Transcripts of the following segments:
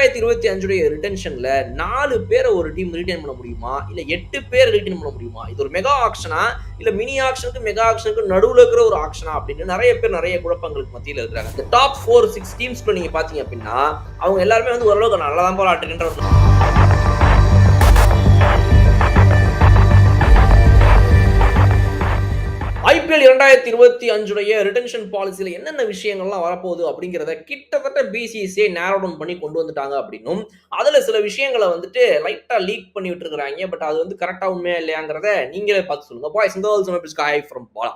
ரெண்டாயிரத்தி இருபத்தி அஞ்சுடைய ரிட்டன்ஷன்ல நாலு பேரை ஒரு டீம் ரிட்டைன் பண்ண முடியுமா? இல்ல எட்டு பேர் ரிட்டைன் பண்ண முடியுமா? இது ஒரு மெகா ஆக்ஷனா இல்ல மினி ஆக்ஷனுக்கு மெகா ஆக்ஷனுக்கு நடுவுல இருக்கிற ஒரு ஆக்ஷனா அப்படின்னு நிறைய பேர் நிறைய குழப்பங்களுக்கு மத்தியில் இருக்கிறாங்க. இந்த டாப் ஃபோர் சிக்ஸ் டீம்ஸ்ல நீங்க பாத்தீங்க அப்படின்னா அவங்க எல்லாருமே வந்து ஓரளவுக்கு நல்லா தான் போல ஆட்டுகின்ற ரெண்டாயிரத்தி இருபத்தி அஞ்சுடைய ரிட்டன்ஷன் பாலிசியில் என்னென்ன விஷயங்கள்லாம் வரப்போகுது அப்படிங்கிறத கிட்டத்தட்ட பிசிசிஐ நேரோ டவுன் பண்ணி கொண்டு வந்துட்டாங்க அப்படின்னும். அதில் சில விஷயங்களை வந்துட்டு லைட்டாக லீக் பண்ணி விட்டுருக்குறாங்க பட் அது வந்து கரெக்டாக உண்மையா இல்லையாங்கிறத நீங்களே பார்த்து சொல்லுங்க. பாய்ஸ் இந்த கேர்ள்ஸ் ஃப்ரம் பாலா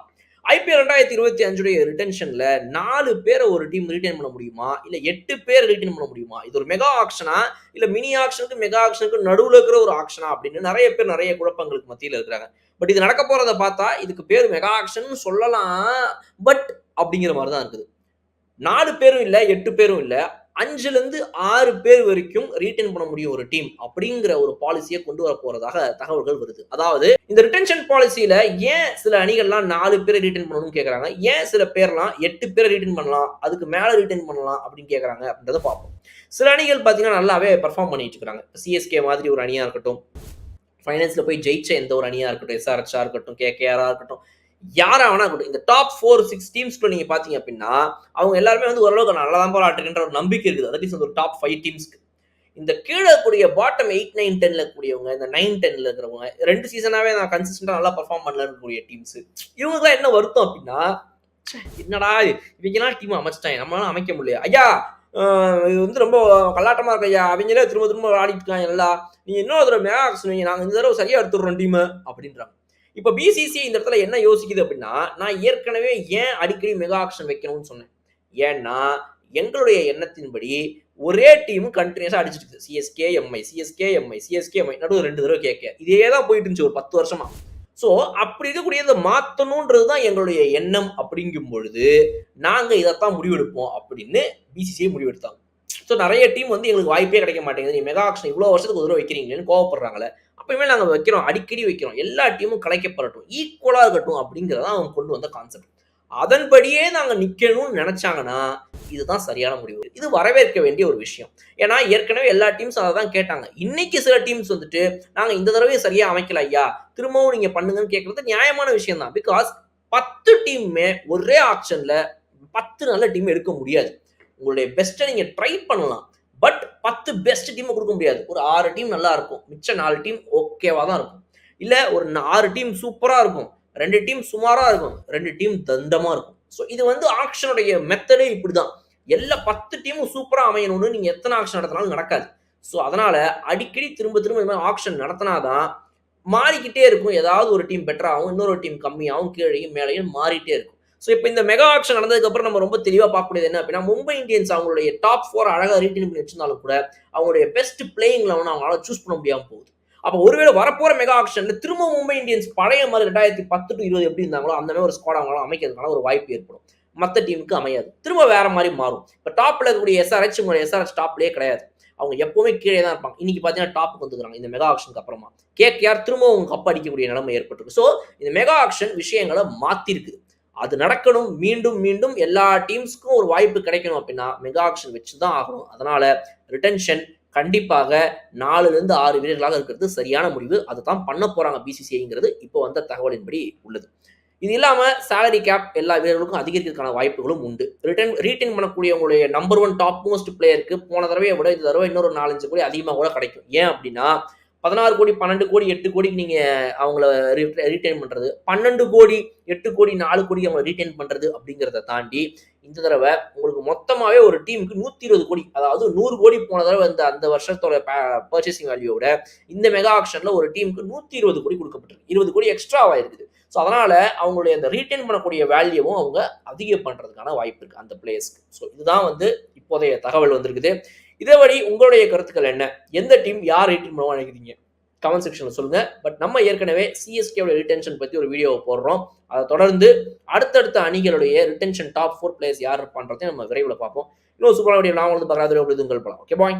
ஐபிஎல் ரெண்டாயிரத்தி இருபத்தி அஞ்சுடைய ரிட்டன்ஷன்ல நாலு பேரை ஒரு டீம் ரிட்டைன் பண்ண முடியுமா? இல்ல எட்டு பேர் ரிட்டைன் பண்ண முடியுமா? இது ஒரு மெகா ஆக்ஷனா இல்ல மினி ஆக்ஷனுக்கு மெகா ஆக்ஷனுக்கு நடுவுல இருக்கிற ஒரு ஆக்ஷனா அப்படின்னு நிறைய பேர் நிறைய குழப்பங்களுக்கு மத்தியில் இருக்கிறாங்க. பட் இது நடக்க போறதை பார்த்தா இதுக்கு பேர் மெகா ஆக்ஷன் சொல்லலாம். பட் அப்படிங்கிற மாதிரி தான் இருக்குது. நாலு பேரும் இல்லை எட்டு பேரும் இல்லை. அஞ்சுலேருந்து ஆறு பேர் வரைக்கும் ரீட்டைன் பண்ண முடியும் ஒரு டீம் அப்படிங்கிற ஒரு பாலிசியை கொண்டு வர போறதாக தகவல்கள் வருது. அதாவது இந்த ரிட்டன்ஷன் பாலிசியில ஏன் சில அணிகள்லாம் நாலு பேரை ரீட்டைன் பண்ணணும்னு கேட்குறாங்க ஏன் சில பேர்லாம் எட்டு பேரை ரீட்டைன் பண்ணலாம்? அதுக்கு மேல ரீட்டைன் பண்ணலாம் அப்படின்னு கேட்குறாங்க அப்படின்றத பார்ப்போம். சில அணிகள் பார்த்தீங்கன்னா நல்லாவே பெர்ஃபார்ம் பண்ணிட்டு இருக்காங்க. சிஎஸ்கே மாதிரி ஒரு அணியா இருக்கட்டும் ஃபைனான்ஸில் போய் ஜெயிச்ச எந்த ஒரு அணியாக இருக்கட்டும் எஸ்ஆர்எச்சா இருக்கட்டும் கேகேஆராக இருக்கட்டும் யாரா வேணா கூட இந்த டாப் ஃபோர் சிக்ஸ் டீம்ஸ்க்குள்ள நீங்க பாத்தீங்க அப்படின்னா அவங்க எல்லாருமே வந்து ஓரளவுக்கு நல்லா தான் போல ஆட்டுகின்ற ஒரு நம்பிக்கை இருக்குது. தட் ஒரு டாப் ஃபைவ் டீம்ஸ்க்கு இந்த கீழே கூடிய பாட்டம் எயிட் நைன் டென்ல கூடியவங்க இந்த நைன் டென்ல இருக்கிறவங்க ரெண்டு சீசனாவே நான் கன்சிஸ்டண்டா நல்லா பர்ஃபார்ம் பண்ணல இருக்கக்கூடிய டீம்ஸ் இவங்களுக்குலாம் என்ன வருத்தம் அப்படின்னா என்னடா இவங்கெல்லாம் டீம் அமைச்சிட்டாங்க. நம்மளால அமைக்க முடியல. ஐயா இது வந்து ரொம்ப கல்லாட்டமா இருக்கு ஐயா. அவங்களே திரும்ப திரும்ப ஆடிட்டு இருக்காங்க நல்லா. நீங்க இன்னொரு தடவை மேக்ஸ் நாங்க இந்த தடவை சரியா எடுத்துடுறோம் டீம் அப்படின்றாங்க. இப்போ பிசிசி இந்த இடத்துல என்ன யோசிக்குது அப்படின்னா நான் ஏற்கனவே ஏன் அடிக்கடி மெகா ஆக்ஷன் வைக்கணும்னு சொன்னேன். ஏன்னா எங்களுடைய எண்ணத்தின்படி ஒரே டீம் கண்டினியூஸாக அடிச்சிட்டு இருக்குது CSK MI CSK MI CSK MI நடுவு ரெண்டு தடவை கேட்க இதே தான் போயிட்டு இருந்துச்சு ஒரு பத்து வருஷமா. ஸோ அப்படி இருக்கக்கூடியதை மாற்றணுன்றது தான் எங்களுடைய எண்ணம் அப்படிங்கும் பொழுது நாங்கள் இதைத்தான் முடிவெடுப்போம் அப்படின்னு பிசிசிஐ முடிவெடுத்தாங்க. ஸோ நிறைய டீம் வந்து எங்களுக்கு வாய்ப்பே கிடைக்க மாட்டேங்குது. நீ மெகா ஆக்ஷன் இவ்வளோ வருஷத்துக்கு ஒரு தடவை வைக்கிறீங்களேன்னு கோவப்படுறாங்களே. அப்பயுமே நாங்கள் வைக்கிறோம். அடிக்கடி வைக்கிறோம். எல்லா டீமும் கலைக்கப்படட்டும். ஈக்குவலாக இருக்கட்டும் அப்படிங்கிறத அவங்க கொண்டு வந்த கான்செப்ட் அதன்படியே நாங்கள் நிற்கணும்னு நினச்சாங்கன்னா இதுதான் சரியான முடிவு. இது வரவேற்க வேண்டிய ஒரு விஷயம். ஏன்னா ஏற்கனவே எல்லா டீம்ஸும் அதை தான் கேட்டாங்க. இன்னைக்கு சில டீம்ஸ் வந்துட்டு நாங்கள் இந்த தடவையும் சரியாக அமைக்கல ஐயா. திரும்பவும் நீங்கள் பண்ணுங்கன்னு கேட்குறது நியாயமான விஷயம் தான். பிகாஸ் பத்து டீமுமே ஒரே ஆப்ஷனில் பத்து நல்ல டீம் எடுக்க முடியாது. உங்களுடைய பெஸ்ட்டை நீங்கள் ட்ரை பண்ணலாம். பத்து பெஸ்ட் டீமை கொடுக்க முடியாது. ஒரு ஆறு டீம் நல்லா இருக்கும். மிச்ச நாலு டீம் ஓகேவா தான் இருக்கும். இல்லை ஒரு ஆறு டீம் சூப்பராக இருக்கும். ரெண்டு டீம் சுமாராக இருக்கும். ரெண்டு டீம் தண்டமாக இருக்கும். ஸோ இது வந்து ஆக்ஷனுடைய மெத்தடே இப்படி தான் எல்லா பத்து டீமும் சூப்பராக அமையணும்னு நீங்கள் எத்தனை ஆக்ஷன் நடத்தினாலும் நடக்காது. ஸோ அதனால் அடிக்கடி திரும்ப திரும்ப இந்த மாதிரி ஆக்ஷன் நடத்தினாதான் மாறிக்கிட்டே இருக்கும். ஏதாவது ஒரு டீம் பெட்டராகவும் இன்னொரு டீம் கம்மியாகவும் கீழேயும் மேலேயும் மாறிட்டே இருக்கும். ஸோ இப்போ இந்த மெகா ஆக்ஷன் நடந்ததுக்கப்புறம் நம்ம ரொம்ப தெளிவாக பார்க்கக்கூடியது என்ன அப்படின்னா மும்பை இந்தியன்ஸ் அவங்களுடைய டாப் ஃபோர் அழகாக ரீட்டைன் பண்ணி வச்சிருந்தாலும் கூட அவங்களுடைய பெஸ்ட் பிளேயிங் லெவன் அவங்களால சூஸ் பண்ண முடியாமல் போகுது. அப்போ ஒருவேளை வரப்போற மெகா ஆக்ஷன்ல திரும்ப மும்பை இந்தியன்ஸ் பழைய மாதிரி ரெண்டாயிரத்தி பத்து டு இருபது எப்படி இருந்தாங்களோ அந்த மாதிரி ஒரு ஸ்குவாட் அவங்களால அமைக்கிறதுக்கான ஒரு வாய்ப்பு ஏற்படும். மற்ற டீமுக்கு அமையாது. திரும்ப வேற மாதிரி மாறும். இப்போ டாப்ல இருக்கக்கூடிய எஸ்ஆர்ஹெச் உங்களுடைய எஸ்ஆர்ஹெச் டாப்லேயே கிடையாது. அவங்க எப்பவுமே கீழே தான் இருப்பாங்க. இன்னைக்கு பார்த்தீங்கன்னா டாப்புக்கு வந்துக்கிறாங்க இந்த மெகா ஆக்ஷனுக்கு அப்புறமா. கேகேஆர் திரும்ப அவங்க கப் அடிக்கக்கூடிய நிலைமை ஏற்பட்டிருக்கு. ஸோ இந்த மெகா ஆக்ஷன் விஷயங்களை மாத்திருக்கு. அது நடக்கணும் மீண்டும் மீண்டும் எல்லா டீம்ஸ்க்கும் ஒரு வாய்ப்பு கிடைக்கணும் அப்படின்னா மெகா ஆக்ஷன் வச்சு தான் ஆகணும். அதனால ரிட்டன்ஷன் கண்டிப்பாக நாலுலேருந்து ஆறு வீரர்களாக இருக்கிறது சரியான முடிவு. அதை தான் பண்ண போகிறாங்க பிசிசிஐங்கிறது இப்போ வந்த தகவலின்படி உள்ளது. இது இல்லாமல் சேலரி கேப் எல்லா வீரர்களுக்கும் அதிகரிக்கிறதுக்கான வாய்ப்புகளும் உண்டு. ரிட்டர்ன் ரீட்டைன் பண்ணக்கூடியவங்களுடைய நம்பர் ஒன் டாப் மோஸ்ட் பிளேயருக்கு போன தடவையை விட இந்த தடவை இன்னொரு நாலஞ்சு கோடி அதிகமாக கூட கிடைக்கும். ஏன் அப்படின்னா பதினாறு கோடி பன்னெண்டு கோடி எட்டு கோடிக்கு நீங்கள் அவங்கள ரீட்டைன் பண்ணுறது பன்னெண்டு கோடி எட்டு கோடி நாலு கோடி அவங்களை ரீட்டைன் பண்ணுறது அப்படிங்கிறத தாண்டி இந்த தடவை உங்களுக்கு மொத்தமாகவே ஒரு டீமுக்கு நூற்றி இருபது கோடி அதாவது நூறு கோடி போன தடவை இந்த அந்த வருஷத்தோட பர்ச்சேசிங் வேல்யூவோட இந்த மெகா ஆக்ஷனில் ஒரு டீமுக்கு நூற்றி இருபது கோடி கொடுக்கப்பட்டிருக்கு. இருபது கோடி எக்ஸ்ட்ராவாக இருக்குது. ஸோ அதனால் அவங்களுடைய அந்த ரீட்டைன் பண்ணக்கூடிய வேல்யூவும் அவங்க அதிகம் பண்ணுறதுக்கான வாய்ப்பு இருக்குது அந்த பிளேயர்ஸ்க்கு ஸோ இதுதான் வந்து இப்போதைய தகவல் வந்திருக்குது. இதே வழி உங்களுடைய கருத்துக்கள் என்ன? எந்த டீம் யார் ரீட்டைன் மூலமாக நினைக்கிறீங்க கமெண்ட் செக்ஷனில் சொல்லுங்க. பட் நம்ம ஏற்கனவே சிஎஸ்கேவோட ரிட்டென்ஷன் பற்றி ஒரு வீடியோவை போடுறோம். அதை தொடர்ந்து அடுத்தடுத்த அணிகளுடைய ரிட்டென்ஷன் டாப் ஃபோர் பிளேயர்ஸ் யார் இருப்பான்றதையும் நம்ம விரைவில் பார்ப்போம். இன்னும் சூப்பராக வீடியோ நான் வந்து பார்க்குறது உங்கள் படம் ஓகே பாய்